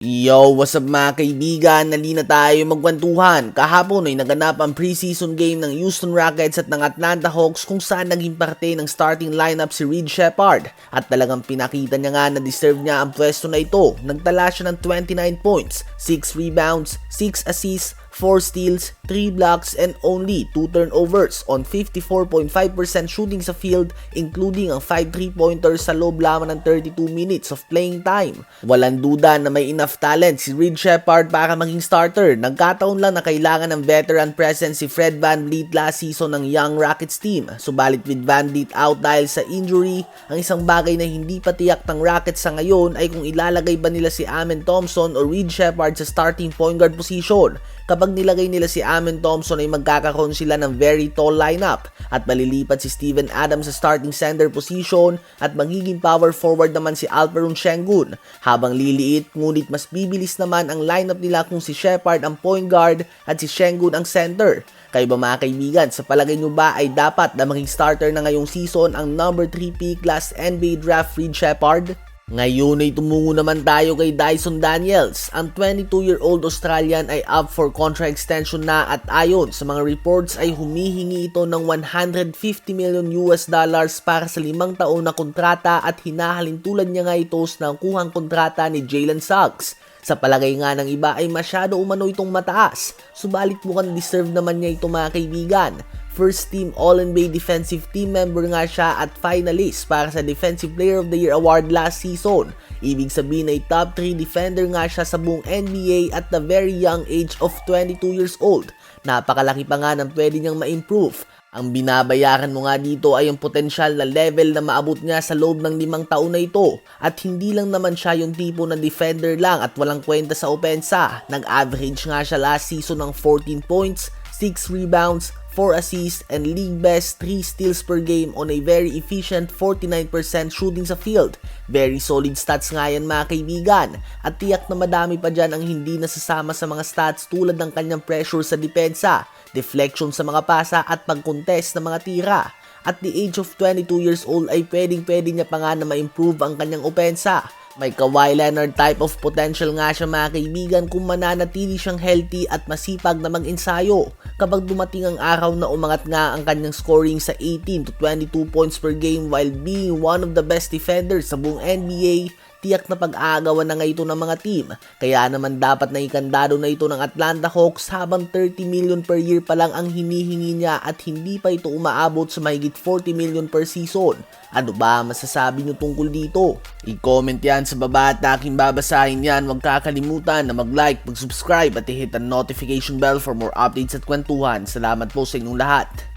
Yo, what's up mga kaibigan? Nali na tayo magkwentuhan. Kahapon ay naganap ang preseason game ng Houston Rockets at ng Atlanta Hawks kung saan naging parte ng starting lineup si Reed Shepard. At talagang pinakita niya nga na deserve niya ang pwesto na ito. Nagtala siya ng 29 points, 6 rebounds, 6 assists, 4 steals, 3 blocks, and only 2 turnovers on 54.5% shooting sa field including ang 5 3-pointers sa loob lamang ng 32 minutes of playing time. Walang duda na may enough talent si Reed Shepard para maging starter. Nagkataon lang na kailangan ng veteran presence si Fred Van Vliet last season ng Young Rockets team. Subalit with Van Vliet out dahil sa injury, ang isang bagay na hindi pa tiyak ng Rockets sa ngayon ay kung ilalagay ba nila si Amen Thompson o Reed Shepard sa starting point guard position. Kapag nilagay nila si Amen Thompson ay magkakaroon sila ng very tall lineup at malilipat si Steven Adams sa starting center position at magiging power forward naman si Alperon Şengün habang liliit ngunit mas bibilis naman ang lineup nila kung si Shepard ang point guard at si Şengün ang center. Kayo ba mga kaibigan, sa palagay nyo ba ay dapat na maging starter na ngayong season ang number 3 pick last NBA draft Reed Shepard? Ngayon ay tumungo naman tayo kay Dyson Daniels. Ang 22-year-old Australian ay up for contract extension na at ayon sa mga reports ay humihingi ito ng 150 million US dollars para sa limang taon na kontrata at hinahalin tulad niya nga ito sa kuhang kontrata ni Jalen Suggs. Sa palagay nga ng iba ay masyado umano itong mataas, subalit mukhang deserve naman niya ito mga kaibigan. First team All-NBA defensive team member nga siya at finalist para sa Defensive Player of the Year award last season. Ibig sabihin ay top 3 defender nga siya sa buong NBA at the very young age of 22 years old. Napakalaki pa nga ng pwede niyang ma-improve. Ang binabayaran mo nga dito ay ang potensyal na level na maabot niya sa loob ng limang taon na ito. At hindi lang naman siya yung tipo na defender lang at walang kwenta sa opensa. Nag-average nga siya last season ng 14 points, 6 rebounds, 4 assists, and league best 3 steals per game on a very efficient 49% shooting sa field. Very solid stats nga yan mga kaibigan. At tiyak na madami pa dyan ang hindi nasasama sa mga stats tulad ng kanyang pressure sa depensa, deflection sa mga pasa at pag-contest ng mga tira. At the age of 22 years old ay pwedeng pwede niya pa nga na ma-improve ang kanyang opensa. May Kawhi Leonard type of potential nga siya mga kaibigan kung mananatili siyang healthy at masipag na mag-ensayo. Kapag dumating ang araw na umangat nga ang kanyang scoring sa 18 to 22 points per game while being one of the best defenders sa buong NBA, tiyak na pag-aagawan na nga ito ng mga team. Kaya naman dapat na ikandado na ito ng Atlanta Hawks habang 30 million per year pa lang ang hinihingi niya at hindi pa ito umaabot sa mahigit 40 million per season. Ano ba masasabi nyo tungkol dito? I-comment yan sa baba at aking babasahin yan. Huwag kakalimutan na mag-like, mag-subscribe at i-hit ang notification bell for more updates at kwentuhan. Salamat po sa inyong lahat.